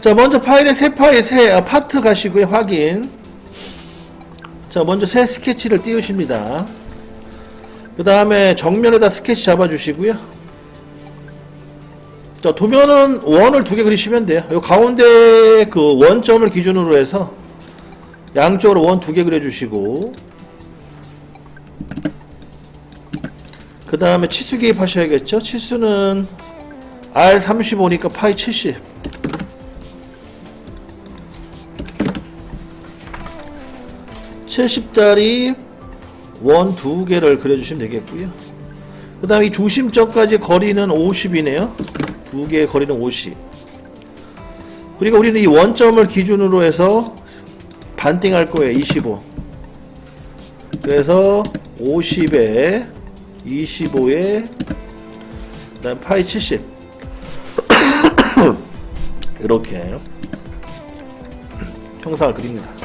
자, 먼저 파일에 새 파일, 새 아, 파트 가시고요. 확인. 자, 먼저 새 스케치를 띄우십니다. 그 다음에 정면에다 스케치 잡아주시고요. 자, 도면은 원을 두 개 그리시면 돼요. 요 가운데 그 원점을 기준으로 해서 양쪽으로 원 두 개 그려주시고 그 다음에 치수 개입하셔야겠죠? 치수는 R35니까 파이 70 70짜리 원두 개를 그려주시면 되겠고요. 그 다음에 이 중심점까지 거리는 50이네요. 두 개의 거리는 50. 그리고 우리는 이 원점을 기준으로 해서 반띵할 거예요. 25. 그래서 50에 25에 그다음 파이 70. 이렇게 형상을 그립니다.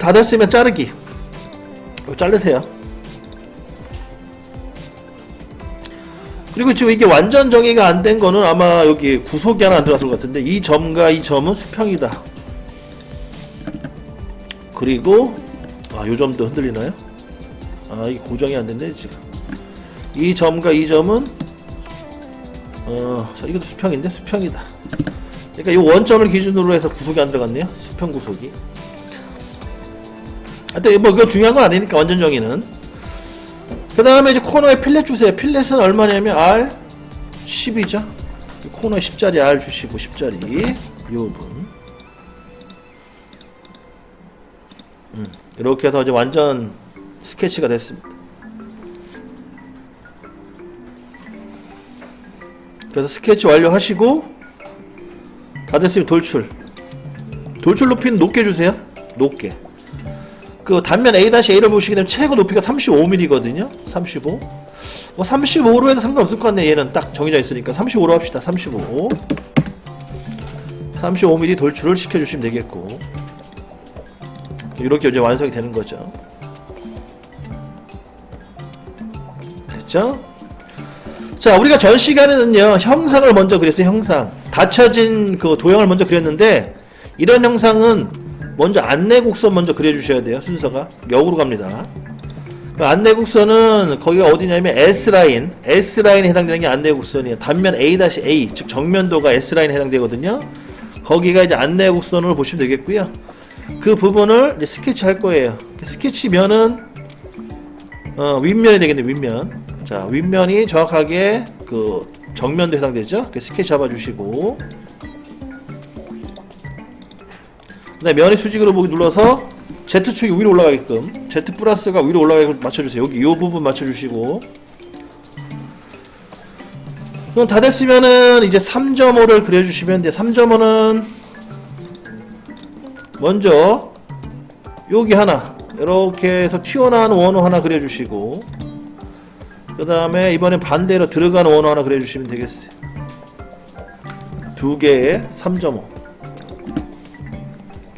다 됐으면 자르기. 이거 자르세요. 그리고 지금 이게 완전 정의가 안 된 거는 아마 여기 구속이 하나 안 들어갔을 것 같은데 이 점과 이 점은 수평이다. 그리고 아, 요 점도 흔들리나요? 아, 이 고정이 안 된대 지금. 이 점과 이 점은 어, 자, 이것도 수평인데 수평이다. 그러니까 이 원점을 기준으로 해서 구속이 안 들어갔네요. 수평 구속이. 하여튼 뭐 그거 중요한 건 아니니까 완전 정의는. 그 다음에 이제 코너에 필렛 주세요. 필렛은 얼마냐면 R 10이죠. 코너에 10짜리 R 주시고 10짜리 요 분. 음, 이렇게 해서 이제 완전 스케치가 됐습니다. 그래서 스케치 완료하시고 다 됐으면 돌출. 돌출 높이는 높게 주세요. 높게. 그 단면 A-A를 보시게 되면 최고 높이가 35mm거든요. 35. 뭐 35로 해도 상관없을 것 같네. 얘는 딱 정해져 있으니까 35로 합시다. 35. 35mm 돌출을 시켜주시면 되겠고 이렇게 이제 완성이 되는 거죠. 됐죠? 자, 우리가 전 시간에는요 형상을 먼저 그렸어요. 형상. 닫혀진 그 도형을 먼저 그렸는데 이런 형상은 먼저 안내 곡선 먼저 그려주셔야 돼요. 순서가 역으로 갑니다. 그 안내 곡선은 거기가 어디냐면 S 라인, S 라인에 해당되는 게 안내 곡선이에요. 단면 A-A, 즉 정면도가 S 라인에 해당되거든요. 거기가 이제 안내 곡선을 보시면 되겠고요. 그 부분을 이제 스케치 할 거예요. 스케치면은 어, 윗면이 되겠네 윗면. 자 윗면이 정확하게 그 정면도 해당되죠. 그 스케치 잡아주시고. 그다음에 면의 수직으로 보기 눌러서 Z축이 위로 올라가게끔 Z 플러스가 위로 올라가게끔 맞춰주세요. 여기 이 부분 맞춰주시고 그럼 다 됐으면은 이제 3.5를 그려주시면 돼요. 3.5는 먼저 여기 하나 이렇게 해서 튀어나온 원호 하나 그려주시고 그 다음에 이번엔 반대로 들어가는 원호 하나 그려주시면 되겠어요. 두 개에 3.5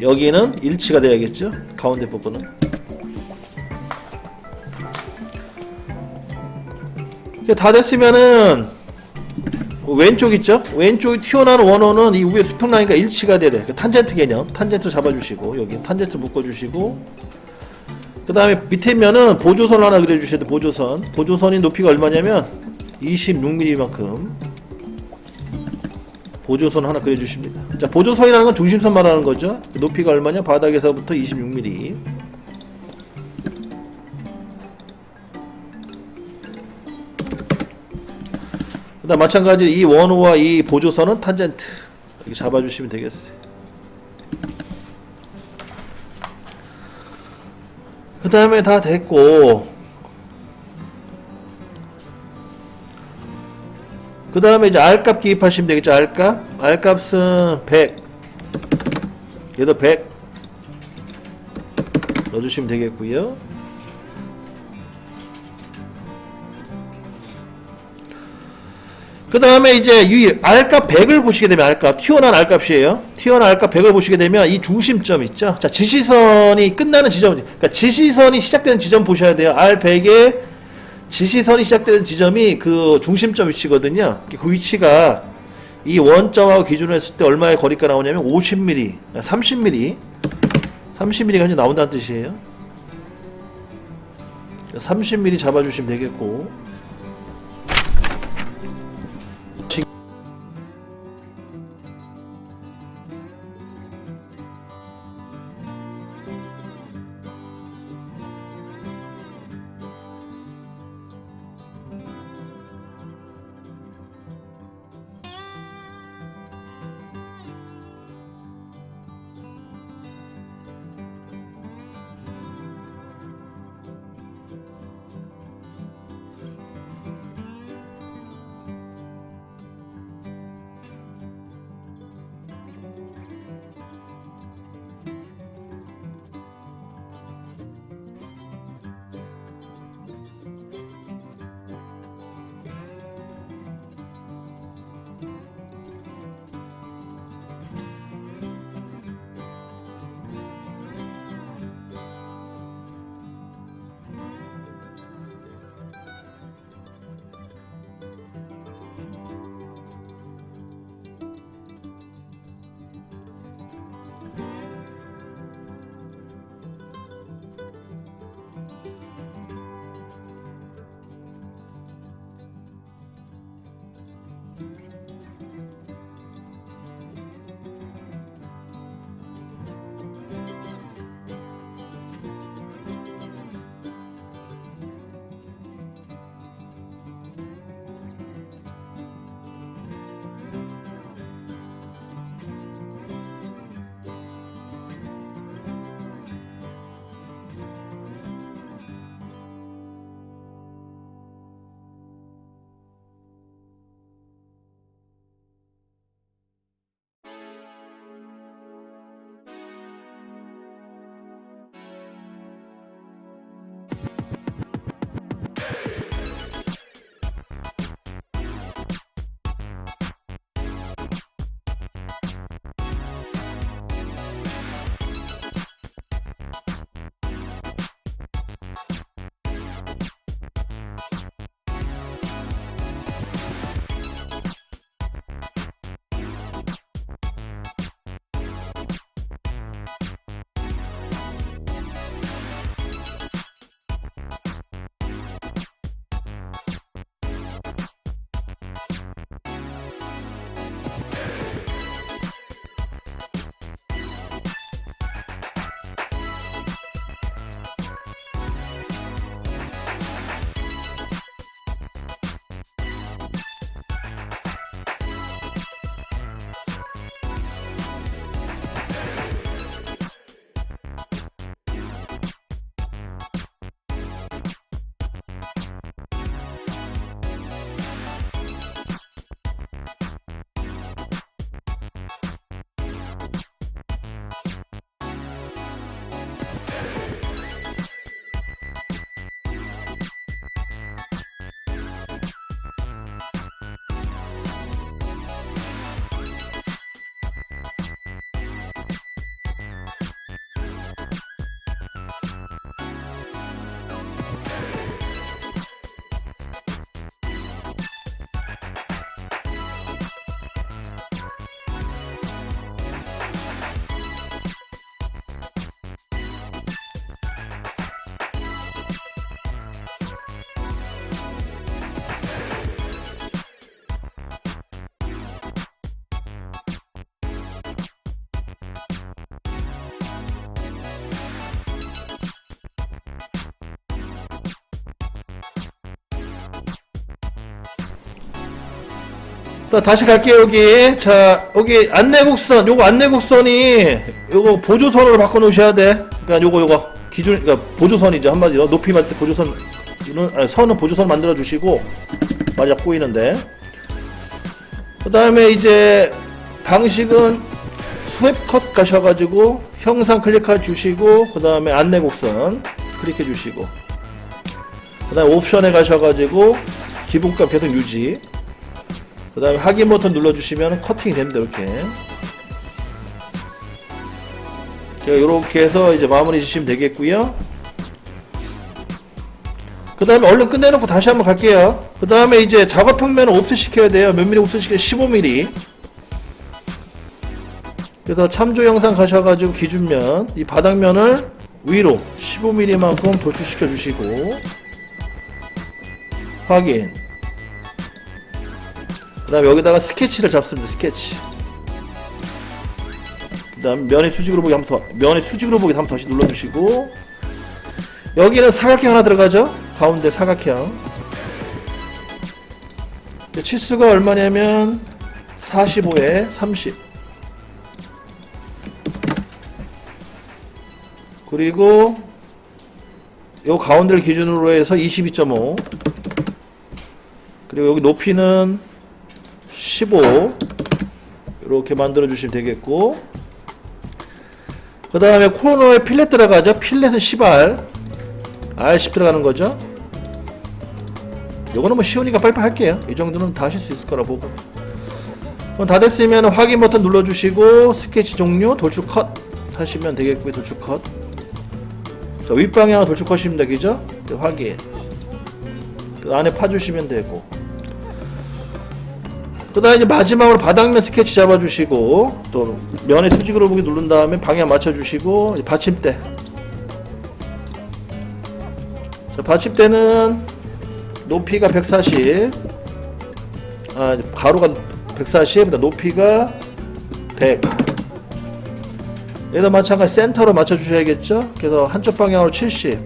여기는 일치가 돼야겠죠? 가운데 부분은 다 됐으면은 왼쪽 있죠? 왼쪽이 튀어나오는 원호는 이 위에 수평 라인과 일치가 돼야 돼. 그 탄젠트 개념, 탄젠트 잡아주시고 여기 탄젠트 묶어주시고 그 다음에 밑에 면은 보조선 하나 그려주셔야 돼. 보조선. 보조선이 높이가 얼마냐면 26mm만큼 보조선 하나 그려주십니다. 자, 보조선이라는 건 중심선 말하는 거죠. 높이가 얼마냐? 바닥에서부터 26mm. 그다음 마찬가지로 이 원호와 이 보조선은 탄젠트 이렇게 잡아주시면 되겠어요. 그 다음에 다 됐고 그 다음에 이제 R값 기입하시면 되겠죠. R값. R값은 100 얘도 100 넣어주시면 되겠고요. 그 다음에 이제 이 R값 100을 보시게 되면 R값 튀어나온 R값이에요. 튀어나온 R값 100을 보시게 되면 이 중심점 있죠? 자 지시선이 끝나는 지점 그러니까 지시선이 시작되는 지점 보셔야 돼요. R100에 지시선이 시작되는 지점이 그 중심점 위치거든요 그 위치가 이 원점하고 기준으로 했을 때 얼마의 거리가 나오냐면 50mm, 30mm, 30mm가 현재 나온다는 뜻이에요. 30mm 잡아주시면 되겠고. 다시 갈게요 여기. 자 여기 안내곡선 요거 안내곡선이 요거 보조선으로 바꿔 놓으셔야 돼. 그러니까 요거 요거 기준 그러니까 보조선이죠 한마디로 높이 맞을 때 보조선 아니, 선은 보조선 만들어 주시고 맞아 꼬이는데. 그 다음에 이제 방식은 스왑컷 가셔가지고 형상 클릭해 주시고 그 다음에 안내곡선 클릭해 주시고 그 다음에 옵션에 가셔가지고 기본값 계속 유지 그 다음에 확인 버튼 눌러주시면 커팅이 됩니다 이렇게. 제가 이렇게 해서 이제 마무리 주시면 되겠고요. 그 다음에 얼른 끝내놓고 다시 한번 갈게요. 그 다음에 이제 작업 평면을 옵트 시켜야 돼요. 몇 미리 옵트 시켜 15mm 그래서 참조 영상 가셔가지고 기준면 이 바닥면을 위로 15mm만큼 도출시켜 주시고 확인. 그 다음에 여기다가 스케치를 잡습니다 스케치. 그 다음 면의 수직으로 보기 한 번 더 면의 수직으로 보기 한번 다시 눌러주시고. 여기는 사각형 하나 들어가죠? 가운데 사각형. 치수가 얼마냐면 45에 30 그리고 요 가운데를 기준으로 해서 22.5 그리고 여기 높이는 15 이렇게 만들어 주시면 되겠고. 그 다음에 코너에 필렛 들어가죠? 필렛은 10R R10 들어가는 거죠? 요거는 뭐 쉬우니까 빨리빨리 할게요. 이 정도는 다 하실 수 있을 거라 보고. 그럼 다 됐으면 확인 버튼 눌러주시고 스케치 종료 돌출 컷 하시면 되겠고요 돌출 컷. 자, 윗방향 돌출 컷입니다. 그죠? 네, 확인. 그 안에 파주시면 되고 그 다음에 이제 마지막으로 바닥면 스케치 잡아주시고 또 면의 수직으로 보기 누른 다음에 방향 맞춰주시고 받침대 자 받침대는 높이가 140 아, 가로가 140 그다음 높이가 100 얘도 마찬가지 센터로 맞춰주셔야겠죠? 그래서 한쪽 방향으로 70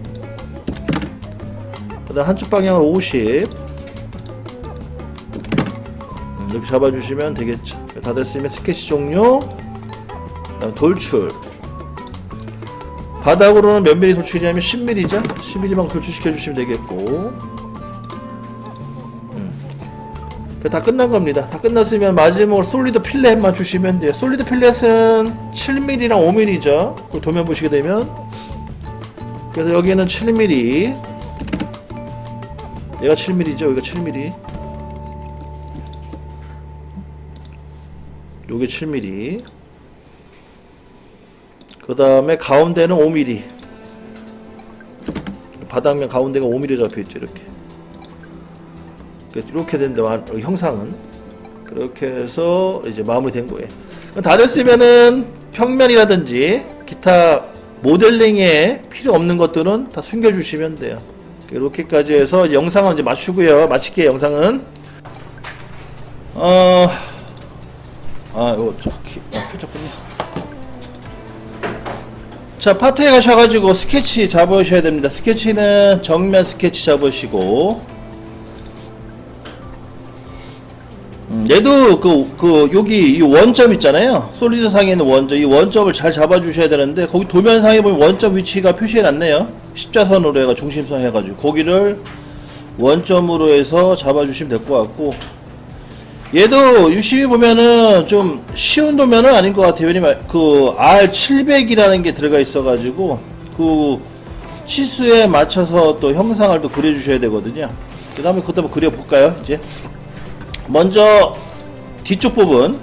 그 다음 한쪽 방향으로 50 음, 이렇게 잡아주시면 되겠죠. 다 됐으면 스케치 종료. 그다음 돌출. 바닥으로는 몇 미리 돌출이냐면 10mm죠. 10mm만 돌출시켜 주시면 되겠고. 음. 다 끝난 겁니다. 다 끝났으면 마지막으로 솔리드 필렛만 주시면 돼요. 솔리드 필렛은 7mm랑 5mm죠. 그 도면 보시게 되면. 그래서 여기는 7mm. 얘가 7mm죠. 여기가 7mm. 요게 7mm 그 다음에 가운데는 5mm 바닥면 가운데가 5mm 잡혀있죠 이렇게. 이렇게 된다 형상은. 그렇게 해서 이제 마무리된 거예요. 다 됐으면은 평면이라든지 기타 모델링에 필요 없는 것들은 다 숨겨주시면 돼요. 이렇게까지 해서 영상은 이제 맞추고요. 마칠게요 영상은. 어... 아, 이거 저 키, 아, 켜졌군요. 자, 파트에 가셔가지고 스케치 잡으셔야 됩니다. 스케치는 정면 스케치 잡으시고, 음, 얘도 그, 그, 여기 이 원점 있잖아요. 솔리드 상에 있는 원점, 이 원점을 잘 잡아주셔야 되는데, 거기 도면상에 보면 원점 위치가 표시해놨네요. 십자선으로 해가 중심선 해가지고, 거기를 원점으로 해서 잡아주시면 될 것 같고, 얘도 유심히 보면은 좀 쉬운 도면은 아닌 것 같아요. 왜냐면 그 R700이라는 게 들어가 있어가지고 그 치수에 맞춰서 또 형상을 또 그려주셔야 되거든요. 그 다음에 그것도 한번 그려볼까요? 이제 먼저 뒤쪽 부분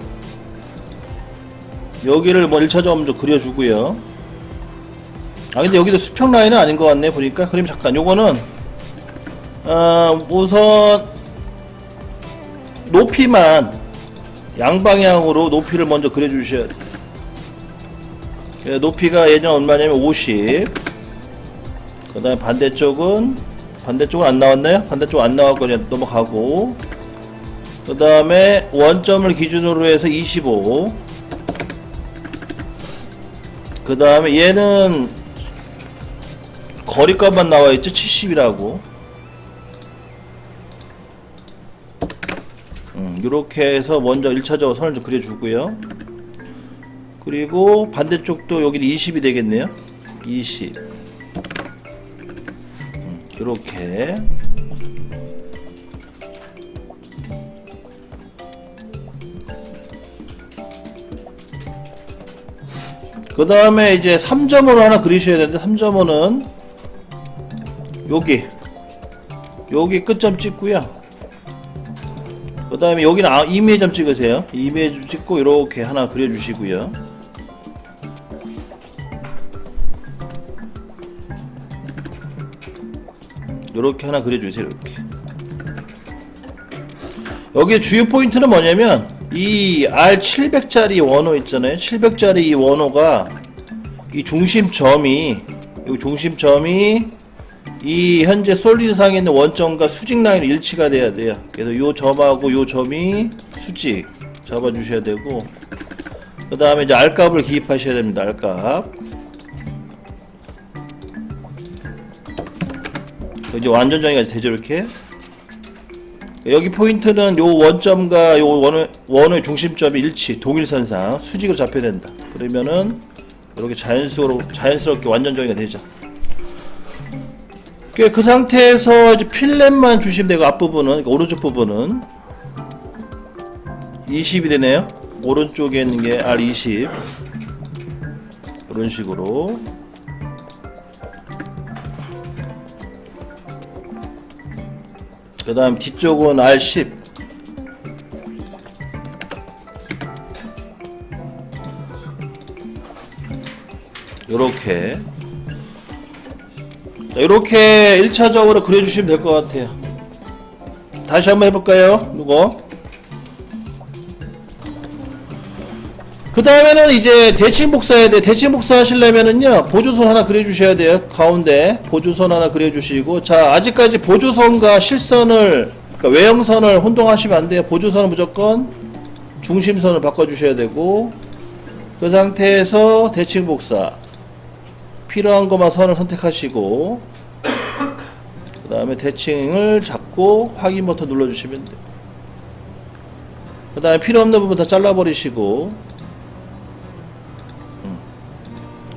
여기를 뭐 1차적으로 먼저 그려주고요. 아 근데 여기도 수평 라인은 아닌 것 같네 보니까 그럼 잠깐 요거는 어 우선 높이만 양방향으로 높이를 먼저 그려주셔야 돼요. 예, 높이가 예전 얼마냐면 50. 그 다음에 반대쪽은, 반대쪽은 안 나왔나요? 반대쪽 안 나왔고 그냥 넘어가고. 그 다음에 원점을 기준으로 해서 25. 그 다음에 얘는 거리값만 나와 있죠? 70이라고. 이렇게 해서 먼저 1차적으로 선을 좀 그려주고요. 그리고 반대쪽도 여기 20이 되겠네요. 20. 이렇게. 그 다음에 이제 3점으로 하나 그리셔야 되는데 3점은 여기 여기 끝점 찍고요. 그 다음에 여기는 아, 좀 찍으세요. 좀 찍고 이렇게 하나 그려주시고요. 이렇게 하나 그려주세요. 이렇게. 여기 주요 포인트는 뭐냐면 이 R700짜리 원호 있잖아요. 700짜리 이 원호가 이 중심점이 이 중심점이 이 현재 솔리드 상에 있는 원점과 수직 라인으로 일치가 돼야 돼요. 그래서 요 점하고 요 점이 수직 잡아 주셔야 되고 그 다음에 이제 R값을 기입하셔야 됩니다. R값. 이제 완전 정의가 되죠 이렇게. 여기 포인트는 요 원점과 요 원의, 원의 중심점이 일치, 동일선상, 수직으로 잡혀야 된다. 그러면은 이렇게 자연스러워, 자연스럽게 완전 정의가 되죠. 그, 그 상태에서 이제 필렛만 주시면 되고 앞부분은 그러니까 오른쪽 부분은 20이 되네요. 오른쪽에 있는 게 R20 이런 식으로. 그 다음 뒤쪽은 R10 요렇게 자, 이렇게 1차적으로 그려주시면 될 것 같아요. 다시 한번 해볼까요? 누구 그 다음에는 이제 대칭 복사해야 돼 대칭 복사 하시려면은요 보조선 하나 그려주셔야 돼요 가운데. 보조선 하나 그려주시고. 자 아직까지 보조선과 실선을 그러니까 외형선을 혼동하시면 안 돼요. 보조선은 무조건 중심선을 바꿔주셔야 되고 그 상태에서 대칭 복사 필요한 것만 선을 선택하시고 그 다음에 대칭을 잡고 확인 버튼 눌러주시면 돼요 그 다음에 필요 없는 부분 다 잘라버리시고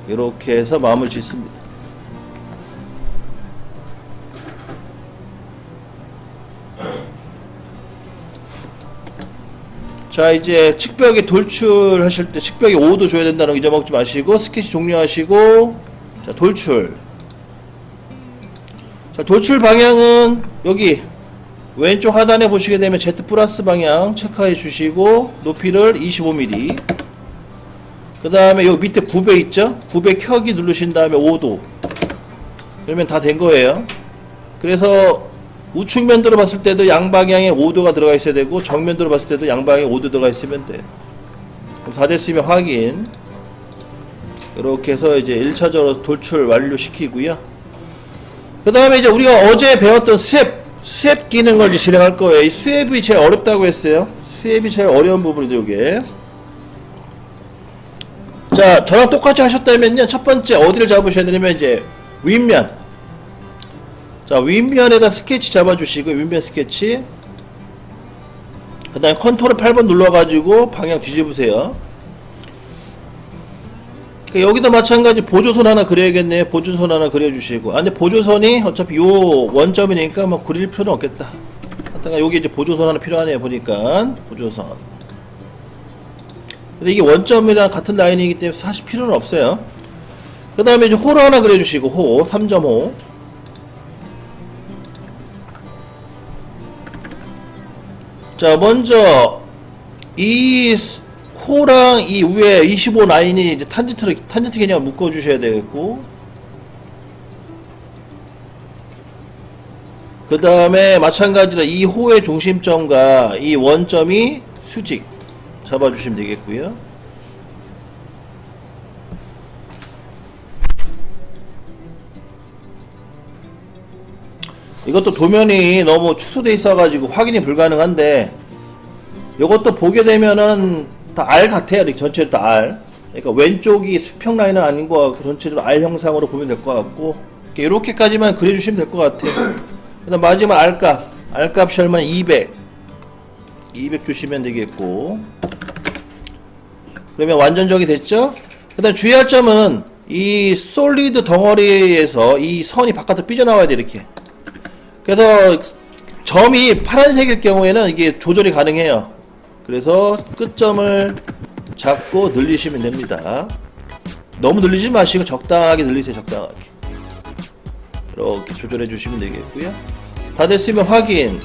이렇게 해서 마음을 짓습니다. 자 이제 측벽에 돌출하실 때 측벽에 5도 줘야 된다는 거 잊어먹지 마시고 스케치 종료하시고 자 돌출. 자 돌출 방향은 여기 왼쪽 하단에 보시게 되면 Z 플러스 방향 체크해 주시고 높이를 25mm 그 다음에 여기 밑에 9배 있죠? 9배 켜기 누르신 다음에 5도. 그러면 다 된 거예요. 그래서 우측면도로 봤을 때도 양방향에 5도가 들어가 있어야 되고 정면도로 봤을 때도 양방향에 5도 들어가 있으면 돼. 그럼 다 됐으면 확인 이렇게 해서 이제 1차적으로 돌출 완료시키고요 그 다음에 이제 우리가 어제 배웠던 스왑 스왑 기능을 이제 진행할 거예요 이 스왑이 제일 어렵다고 했어요 스왑이 제일 어려운 부분이죠 이게 자, 저랑 똑같이 하셨다면요. 첫 번째 어디를 잡으셔야 되냐면 이제 윗면. 자, 윗면에다 스케치 잡아주시고 윗면 스케치. 그 다음에 컨트롤 8번 눌러가지고 방향 뒤집으세요. 그 여기도 마찬가지 보조선 하나 그려야겠네요. 보조선 하나 그려주시고. 아, 근데 보조선이 어차피 요 원점이니까 뭐 그릴 필요는 없겠다. 하여튼 여기 이제 보조선 하나 필요하네요. 보니까 보조선. 근데 이게 원점이랑 같은 라인이기 때문에 사실 필요는 없어요. 그 다음에 이제 호를 하나 그려주시고, 호, 3.5. 자, 먼저, 이 호랑 이 위에 25 라인이 이제 탄젠트를, 탄젠트 개념을 묶어주셔야 되겠고, 그 다음에 마찬가지로 이 호의 중심점과 이 원점이 수직. 잡아주시면 되겠고요. 이것도 도면이 너무 축소돼 있어가지고 확인이 불가능한데 이것도 보게 되면은 다 R 같아요. 이렇게 전체로 다 R. 그러니까 왼쪽이 수평 라인은 아닌 것 같고 전체적으로 R 형상으로 보면 될 것 같고 이렇게까지만 그려주시면 될 것 같아요. 그다음 마지막 R값 R값이 얼마나 200 200 주시면 되겠고 그러면 완전적이 됐죠? 그 다음 주의할 점은 이 솔리드 덩어리에서 이 선이 바깥으로 삐져나와야 돼 이렇게 그래서 점이 파란색일 경우에는 이게 조절이 가능해요 그래서 끝점을 잡고 늘리시면 됩니다 너무 늘리지 마시고 적당하게 늘리세요 적당하게 이렇게 조절해 주시면 되겠고요 다 됐으면 확인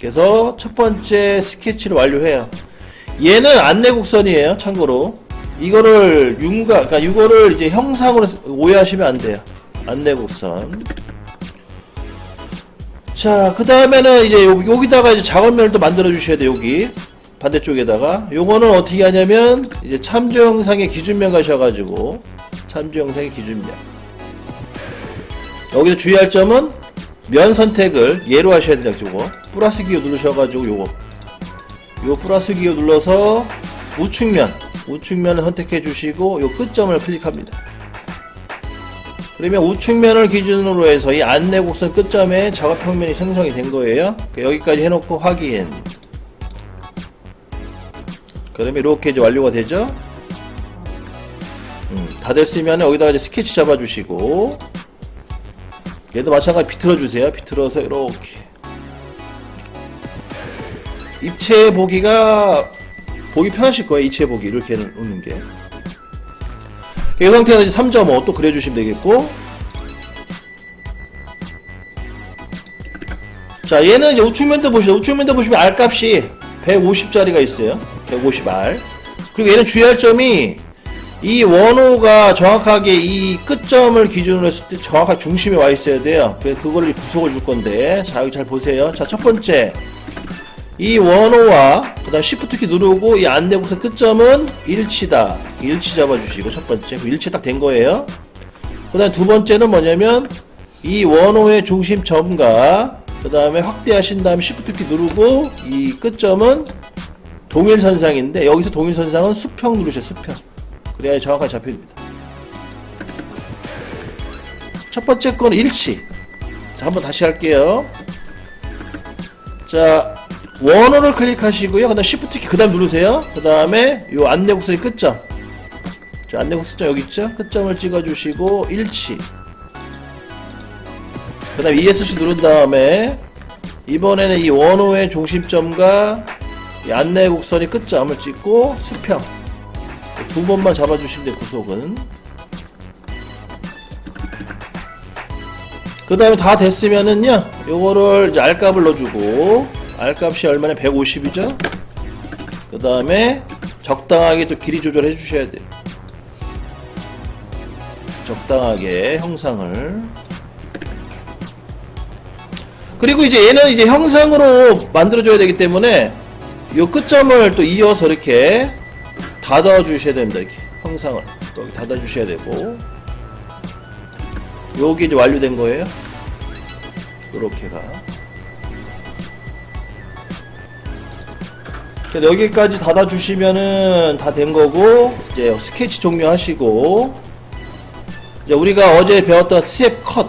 그래서 첫 번째 스케치를 완료해요 얘는 안내곡선이에요. 참고로 이거를 윤곽, 그러니까 이거를 이제 형상으로 오해하시면 안 돼요. 안내곡선. 자, 그 다음에는 이제 여기다가 이제 작업면을 또 만들어 주셔야 돼. 여기. 반대쪽에다가. 요거는 어떻게 하냐면 이제 참조 영상의 기준면 가셔가지고 참조 영상의 기준면. 여기서 주의할 점은 면 선택을 예로 하셔야 된다 요거. 플러스 기호 누르셔가지고 요거. 요 플러스 기호 눌러서 우측면 우측면을 선택해 주시고 요 끝점을 클릭합니다 그러면 우측면을 기준으로 해서 이 안내 곡선 끝점에 작업 평면이 생성이 된 거예요. 여기까지 해놓고 확인. 그러면 이렇게 이제 완료가 되죠? 음, 다 됐으면 여기다가 이제 스케치 잡아주시고. 얘도 마찬가지 비틀어 주세요. 비틀어서 이렇게. 입체 보기가 보기 편하실 거예요. 이체 보기. 이렇게 놓는 게. 이 상태에서 이제 3.5 또 그려주시면 되겠고. 자, 얘는 이제 우측면도 보시죠. 우측면도 보시면 R 값이 150짜리가 있어요. 150R. 그리고 얘는 주의할 점이 이 원호가 정확하게 이 끝점을 기준으로 했을 때 정확하게 중심에 와 있어야 돼요. 그래서 그걸 구속을 줄 건데. 자, 여기 잘 보세요. 자, 첫 번째. 이 원호와 그 다음 Shift 키 누르고 이 안내곡선 끝점은 일치다. 일치 잡아주시고 첫 번째 그 일치 딱 된 거예요. 그 다음 두 번째는 뭐냐면 이 원호의 중심 점과 그 다음에 확대하신 다음에 Shift 키 누르고 이 끝점은 동일 선상인데 여기서 동일 선상은 수평 누르셔 수평. 그래야 정확하게 잡힙니다. 첫 번째 건 일치. 자 한번 다시 할게요. 자 원호를 클릭하시고요. 그 다음 Shift 키 그 다음 누르세요. 그 다음에 요 안내 곡선의 끝점. 자, 안내 곡선 여기 있죠? 끝점을 찍어 주시고 일치. 그 다음 ESC 누른 다음에 이번에는 이 원호의 중심점과 이 안내 곡선의 끝점을 찍고 수평. 두 번만 잡아 주시면 돼요. 구속은. 그 다음에 다 됐으면은요 요거를 이제 R값을 넣어주고 R값이 얼마나 150이죠? 그 다음에 적당하게 또 길이 조절해 주셔야 돼요. 적당하게 형상을. 그리고 이제 얘는 이제 형상으로 만들어 줘야 되기 때문에 요 끝점을 또 이어서 이렇게 닫아 주셔야 됩니다. 이렇게 형상을. 여기 닫아 주셔야 되고. 요게 이제 완료된 거예요. 요렇게가. 여기까지 닫아주시면은 다 된 거고, 이제 스케치 종료하시고, 이제 우리가 어제 배웠던 스왑 컷,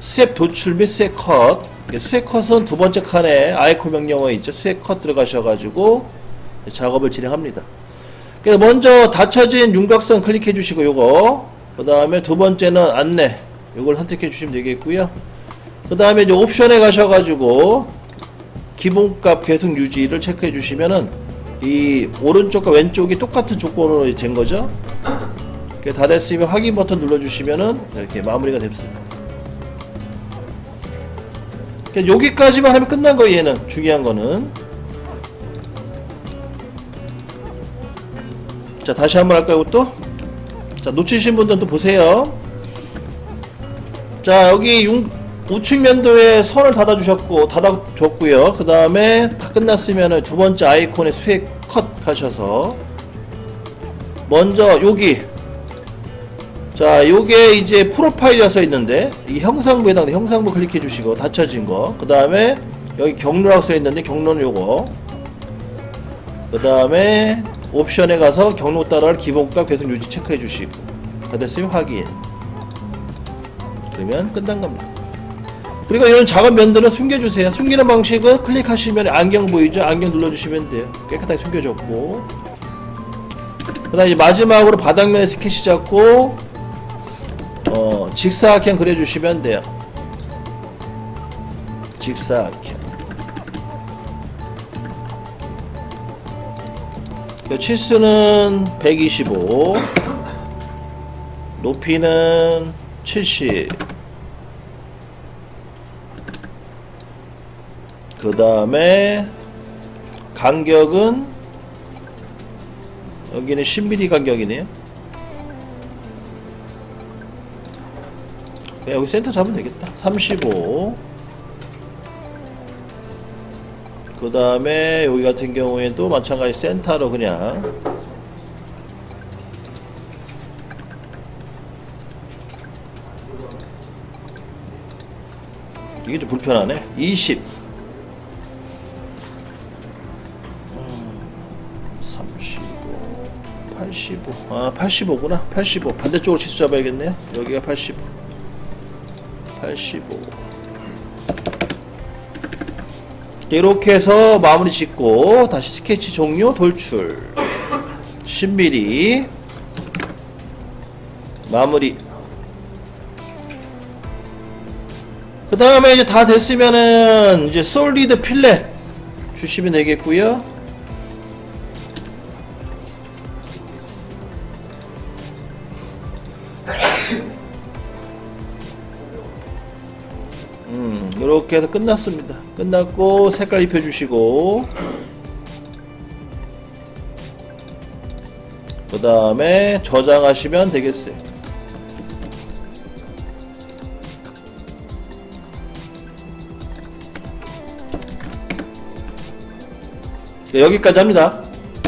스왑 도출 및 스왑 컷, 스왑 컷은 두 번째 칸에 아이콘 명령어에 있죠. 스왑 컷 들어가셔가지고 작업을 진행합니다. 그래서 먼저 닫혀진 윤곽선 클릭해 주시고 요거, 그 다음에 두 번째는 안내, 이걸 선택해 주시면 되겠고요. 그 다음에 이제 옵션에 가셔가지고 기본값 계속 유지를 체크해 주시면은 이 오른쪽과 왼쪽이 똑같은 조건으로 된 거죠. 다 됐으면 확인 버튼 눌러주시면은 이렇게 마무리가 됐습니다. 여기까지만 하면 끝난 거예요. 얘는 중요한 거는. 자 다시 한번 할까요, 또? 자 놓치신 분들은 또 보세요. 자 여기 융, 우측 면도에 선을 닫아주셨고 닫아줬고요. 그 다음에 다 끝났으면 두 번째 아이콘에 수액 컷 가셔서 먼저 여기. 자 요게 이제 프로파일이라 써 있는데 이 형상부에 해당돼. 형상부 클릭해 주시고 닫혀진 거그 다음에 여기 경로라고 써 있는데 경로는 요거. 그 다음에 옵션에 가서 경로 따라할 기본값 계속 유지 체크해 주시고. 다 됐으면 확인. 그러면 끝난 겁니다. 그리고 이런 작업 면들은 숨겨주세요. 숨기는 방식은 클릭하시면 안경 보이죠? 안경 눌러주시면 돼요. 깨끗하게 숨겨졌고. 그 다음 이제 마지막으로 바닥면에 스케치 잡고, 어, 직사각형 그려주시면 돼요. 직사각형. 그 치수는 125, 높이는 70, 그 다음에 간격은 여기는 10mm 간격이네요. 여기 센터 잡으면 되겠다. 35. 그 다음에 여기 같은 경우에도 마찬가지 센터로 그냥 이게 좀 불편하네 20 아 85구나. 85 반대쪽으로 치수 잡아야겠네요 여기가 85 85 이렇게 해서 마무리 짓고 다시 스케치 종료 돌출. 10mm 마무리. 그 다음에 이제 다 됐으면은 이제 솔리드 필렛 주시면 되겠고요 이렇게 해서 끝났습니다. 끝났고 색깔 입혀주시고 그 다음에 저장하시면 되겠어요. 네, 여기까지 합니다.